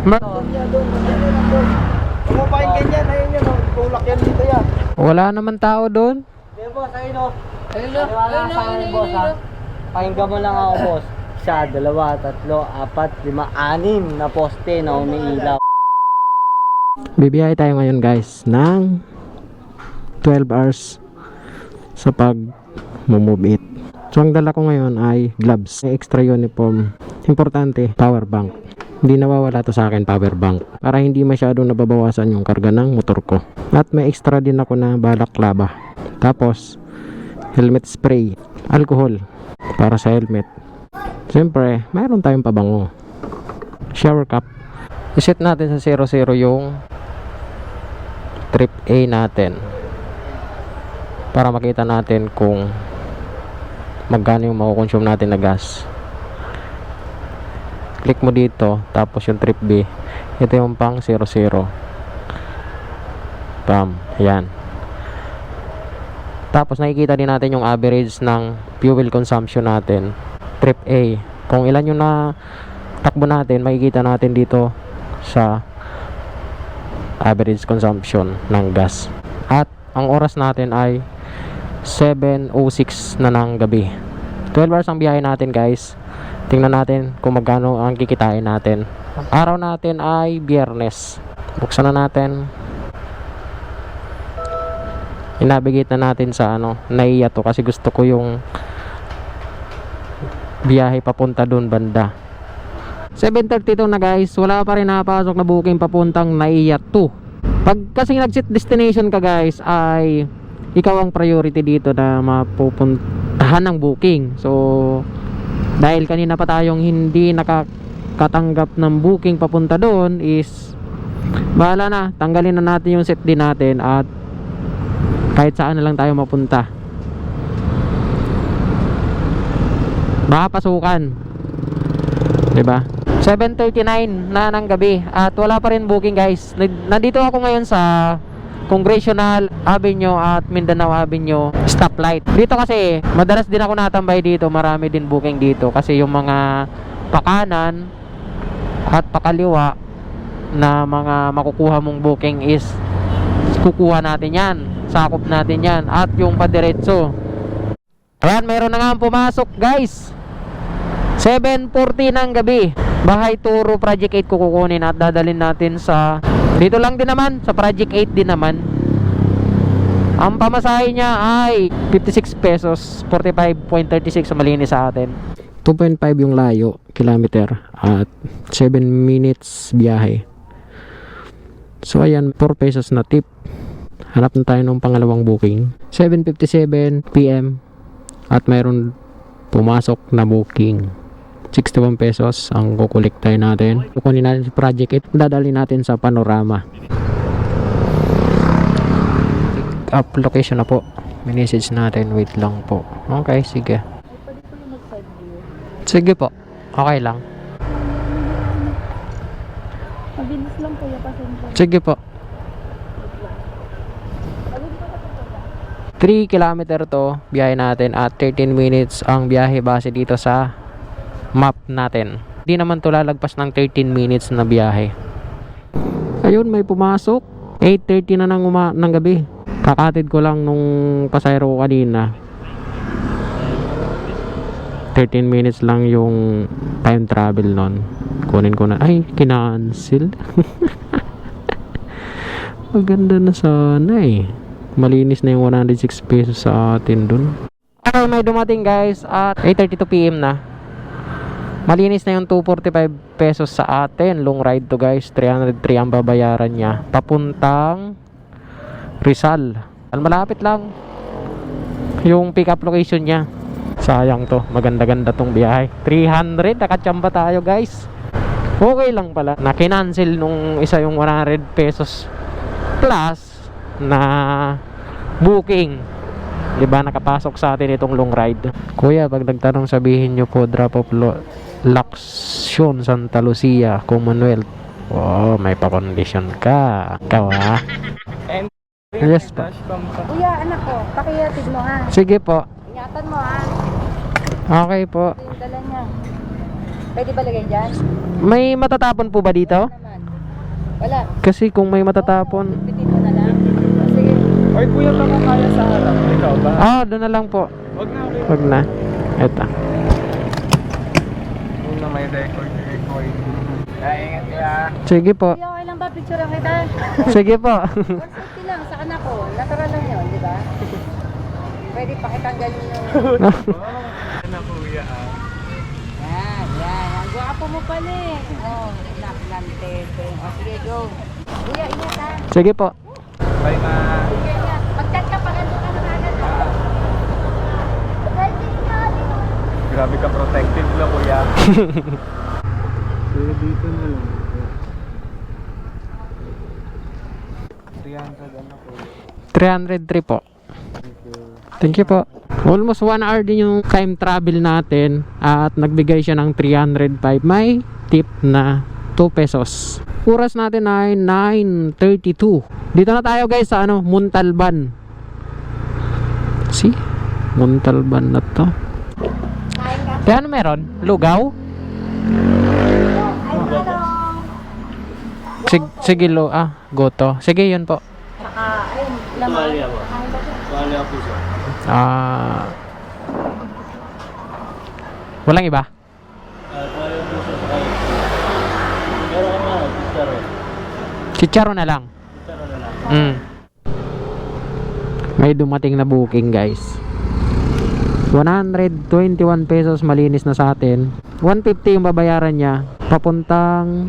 Mer- doon, ganyan ayun yun, oh. tulak yan dito yan. Wala naman tao doon. Hindi boss, ayun o. Ayun na, Wala ayun sa akin ayun boss ayun. Pakinggan mo lang ako boss. Isa, dalawa, tatlo, apat, lima, anim na poste na umiilaw. Bibiyahe tayo ngayon guys ng 12 hours sa pag move it. So ang dala ko ngayon ay gloves, may extra uniform. Importante, power bank. Hindi nawawala to sa akin power bank para hindi masyadong nababawasan yung karga ng motor ko. At may extra din ako na balaklava. Tapos helmet spray, alcohol para sa helmet. Siyempre, mayroon tayong pabango. Shower cap. Iset natin sa 00 yung trip A natin para makita natin kung magkano yung makukonsume natin na gas click mo dito tapos yung trip B ito yung pang 00 bam yan tapos nakikita din natin yung average ng fuel consumption natin trip A kung ilan yung na takbo natin makikita natin dito sa average consumption ng gas. At ang oras natin ay 7.06 na ng gabi. 12 hours ang biyahe natin guys. Tingnan natin kung magkano ang kikitain natin. Araw natin ay biyernes. Buksan na natin. Inabigate na natin sa ano, naiya to kasi gusto ko yung biyahe papunta doon banda. 7.32 na guys, wala pa rin napasok na booking papuntang Naiya 2. Pag kasi nag-set destination ka guys ay ikaw ang priority dito na mapupuntahan ng booking. So dahil kanina pa tayong hindi nakakatanggap ng booking papunta doon is bahala na, tanggalin na natin yung set din natin at kahit saan na lang tayo mapunta. Baka pasukan. 'Di ba? 7.39 na ng gabi at wala pa rin booking guys nandito ako ngayon sa Congressional Avenue at Mindanao Avenue stoplight. Dito kasi madalas din ako natambay dito. Marami din booking dito. Kasi yung mga pakanan at pakaliwa na mga makukuha mong booking is kukuha natin yan sakop natin yan at yung padiretso. Ayan meron na nga pumasok guys. 7.40 ng gabi. Bahay Turo Project 8 ko kukunin at dadalhin natin sa Dito lang din naman Sa Project 8 din naman. Ang pamasahe niya ay 56 pesos 45.36 malinis sa atin. 2.5 yung layo kilometer at 7 minutes biyahe. So ayan 4 pesos na tip. Hanap na tayo ng pangalawang booking. 7.57 PM At mayroon pumasok na booking 61 pesos ang kukuliktay natin. Kukunin natin sa project 8. Dadali natin sa panorama. Pick up location na po. Message natin. Wait lang po. Okay, sige. Sige po. Okay lang. Mabilis lang kuya pasensya. Sige po. 3 kilometer to biyahe natin at 13 minutes ang biyahe base dito sa map natin. Di naman to lalagpas ng 13 minutes na biyahe. Ayun, may pumasok. 8.30 na ng, uma ng gabi. Kakatid ko lang nung pasayro ko kanina. 13 minutes lang yung time travel nun. Kunin ko na. Ay, kinancel. Maganda na sana eh. Malinis na yung 106 pesos sa atin dun. Okay, may dumating guys at 8.32pm na. Malinis na yung 245 pesos sa atin. Long ride to guys. 303 ang babayaran niya. Papuntang Rizal. Al malapit lang. Yung pick up location niya. Sayang to. Maganda-ganda tong biyahe. 300. Nakachamba tayo guys. Okay lang pala. Na kinancel nung isa yung 100 pesos plus na booking. 'Di ba nakapasok sa atin itong long ride. Kuya, pag nagtanong sabihin nyo po drop off lo- Laksyon Santa Lucia, Commonwealth. Wow, may pa-condition ka. Ikaw ha? Yes po. Kuya, anak ko, pakihatid mo ha. Sige po. Ingatan mo ha. Okay po. Ito yung dala niya. Pwede ba lagay dyan? May matatapon po ba dito? Wala. Kasi kung may matatapon. Bitin mo na lang. Sige. Oy, kuya, baka kaya sa harap. Ikaw ba? Ah, doon na lang po. Huwag na, okay. Wag na. Eto. Na may record, record. Kaya ingat kaya. Sige po. Kuya, okay lang ba? Picture ang kita. Sige po. For safety lang. Sa anak ko. Natural lang yun, di ba? Pwede pakitanggalin yung... Ano kuya ah. Yan, yan. Ang gwapo mo pala eh. Oh, naklantete. O, sige, go. Kuya, ingat ha. Sige po. Bye ma. Kuya, ingat. Mag-chat ka pag ano ka na agad. Grabe ka protected lang kuya. Kuya dito na lang. 300 ano kuya. 303 po. Thank you po. Almost 1 hour din yung time travel natin at nagbigay siya ng 305. May tip na 2 pesos. Oras natin ay 9.32. Dito na tayo guys sa ano, Muntalban. See? Muntalban na to. Kaya ano meron? Lugaw? Sig sige lo, ah, goto. Sige, yun po. Saka, ayun, laman. Wala po siya. Ah. walang iba? Wala po siya. Pero ano. Chicharo na lang. Picture na lang. Mm. May dumating na booking, guys. 121 pesos malinis na sa atin. 150 yung babayaran niya. Papuntang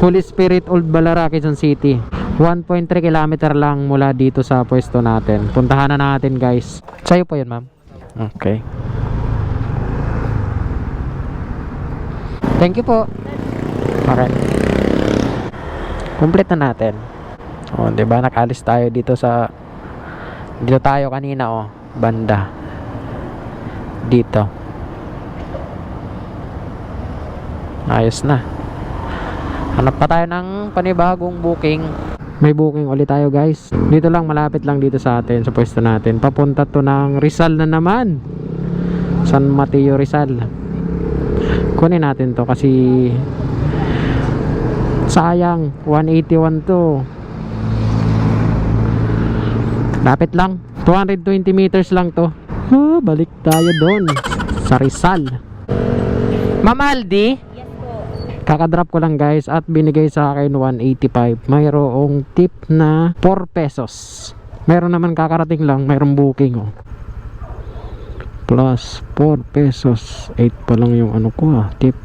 Holy Spirit Old Balara, Quezon City. 1.3 kilometer lang mula dito sa pwesto natin. Puntahan na natin, guys. Sa'yo po yun, ma'am. Okay. Thank you po. Okay. Complete na natin. Oh, 'di ba? Nakalis tayo dito sa dito tayo kanina oh, banda. Dito. Ayos na. Hanap pa tayo ng panibagong booking. May booking ulit tayo guys. Dito lang, malapit lang dito sa atin, sa pwesto natin. Papunta to ng Rizal na naman. San Mateo Rizal. Kunin natin to kasi sayang 181 to lapit lang 220 meters lang to ah, balik tayo doon sa Rizal. Ma'am Aldi? Yes po. kakadrop ko lang guys at binigay sa akin 185 mayroong tip na 4 pesos. Mayroon naman kakarating lang mayroong booking oh. Plus 4 pesos. 8 pa lang yung ano ko ah tip.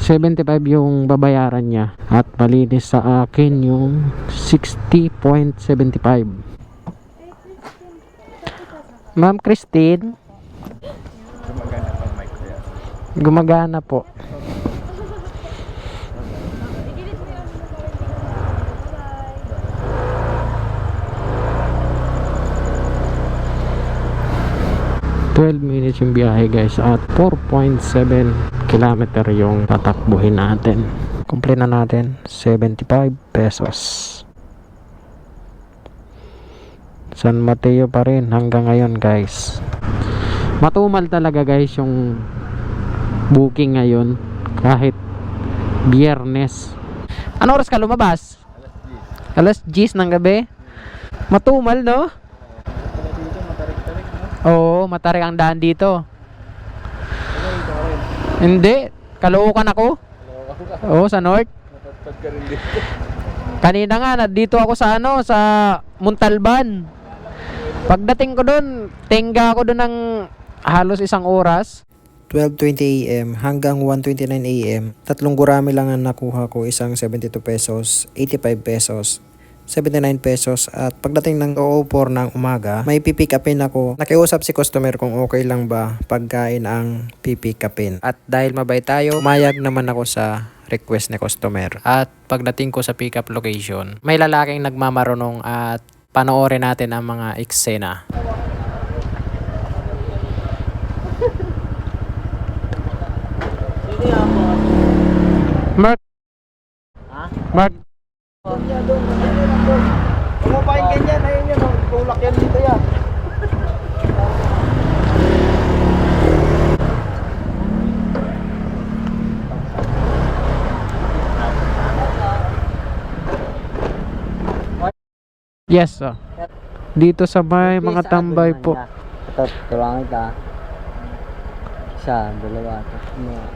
75 yung babayaran niya. At malinis sa akin yung 60.75 Ma'am Christine? Gumagana pang mic kuya. gumagana po. ...12 minutes yung biyahe guys... ...at 4.7 kilometer yung tatakbuhin natin... ...complete na natin... ...75 pesos... ...San Mateo pa rin hanggang ngayon guys... ...matumal talaga guys yung... ...booking ngayon... ...kahit... ...biyernes... ...ano oras ka lumabas? Alas 10 ng gabi? Matumal no? dito? Oo, matarik ang daan dito. Hindi, kalookan ako. Oo, sa north. Dito. Kanina nga, nandito ako sa ano, sa Muntalban. Pagdating ko doon, tingga ako doon ng halos isang oras. 12.20 a.m. hanggang 1.29 a.m. Tatlong gurami lang ang nakuha ko, isang 72 pesos, 85 pesos, 79 pesos at pagdating ng 04 ng umaga, may pipick upin ako. Nakiusap si customer kung okay lang ba pagkain ang pipick upin. At dahil mabait tayo, umayag naman ako sa request ni customer. At pagdating ko sa pick up location, may lalaking nagmamarunong at panoorin natin ang mga eksena. Mark, Ha? Mark, Kung mo pa yung ganyan, ayun yun. oh. Tulak yan dito yan. Yes, oh. Dito sa may mga ah, tambay po. niya. Ito, tulungan kita. Isa, dalawa.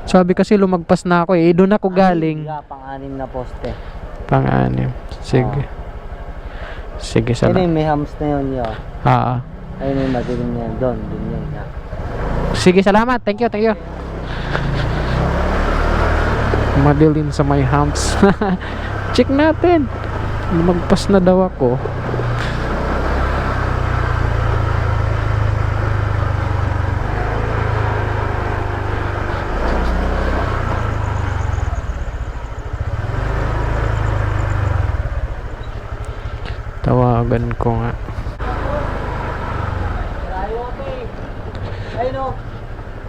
Sabi kasi lumagpas na ako eh. Doon ako galing. Higa, pang-anim na poste. Pang-anim. Sige. Sige, Ayun sana. yung may hams na yun. Ah, ah. Ayun yung madilim na yun. Doon, doon yun. Sige, salamat. Thank you, thank you. Madilim sa may humps. Check natin. Lumagpas na daw ako. Tawagan ko nga.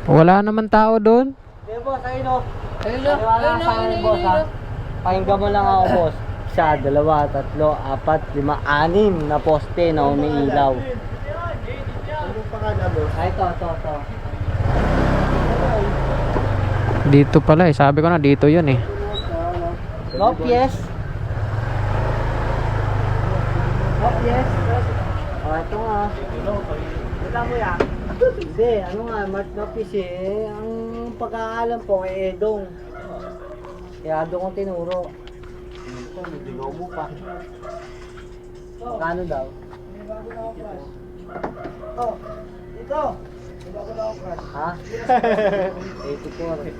O. Wala naman tao doon. Hindi, boss. Ayun o. Ayun o. Ayun o. Ayun boss, ha. Pakinggan mo lang ako, boss. Isa, dalawa, tatlo, apat, lima, anim na poste na umiilaw. Ay, ito, ito, ito. Dito pala eh. Sabi ko na dito yun eh. Yes. No, yes. Oh, ito nga. Ito mo yan. Hindi, ano nga, Mark Lopez eh. Ang pagkakalam po kay Edong. Kaya doon kong tinuro. Ito, hindi mo pa. Kano daw? Oh, ito. Ha? 84.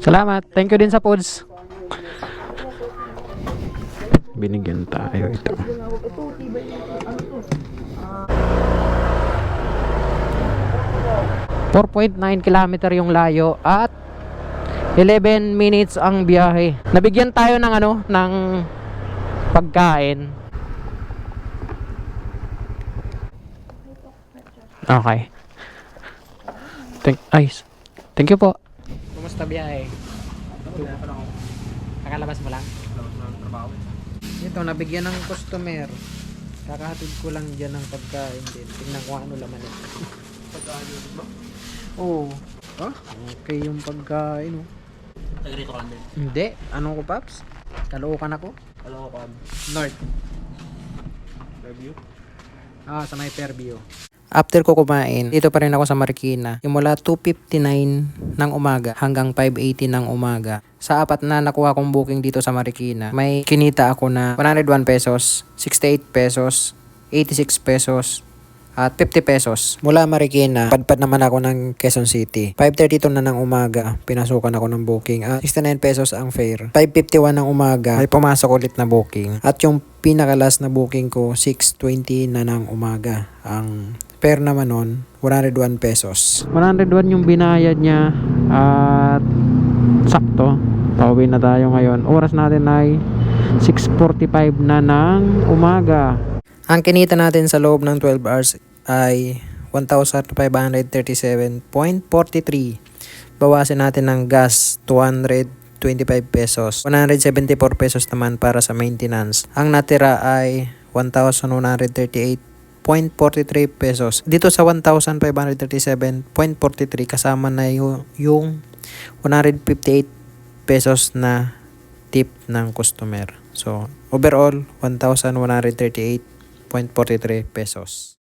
Salamat. Thank you din sa foods. Binigyan tayo ito. .9 kilometer yung layo at 11 minutes ang biyahe. Nabigyan tayo ng ano, ng pagkain. Okay. Thank, ay, thank you po. Kumusta biyahe? Nakalabas mo lang? Ito, nabigyan ng customer. Kakahatid ko lang dyan ng pagkain din. Tingnan ko ano laman ito. Pagkain ba? Oo. Ah, okay yung pagkain oh. Tagrito ka din. Hindi. Ano ko, Paps? Kalookan ako? Kalokan. North. Ah, sa may Fairview. After ko kumain, dito pa rin ako sa Marikina. Yung mula 2.59 ng umaga hanggang 5.80 ng umaga. Sa apat na nakuha kong booking dito sa Marikina, may kinita ako na 101 pesos, 68 pesos, 86 pesos, at 50 pesos. Mula Marikina, padpad naman ako ng Quezon City. 5.32 na ng umaga, pinasukan ako ng booking. At 69 pesos ang fare. 5.51 ng umaga, may pumasok ulit na booking. At yung pinakalas na booking ko, 6.20 na ng umaga. Ang fare naman nun, 101 pesos. 101 yung binayad niya at sakto. Pauwi na tayo ngayon. Oras natin ay 6.45 na ng umaga. Ang kinita natin sa loob ng 12 hours ay 1,537.43. Bawasin natin ng gas 225 pesos. 174 pesos naman para sa maintenance. Ang natira ay 1,138 0.43 pesos. Dito sa 1,537.43 kasama na yung, yung 158 pesos na tip ng customer. So, overall, 1,138.43 pesos.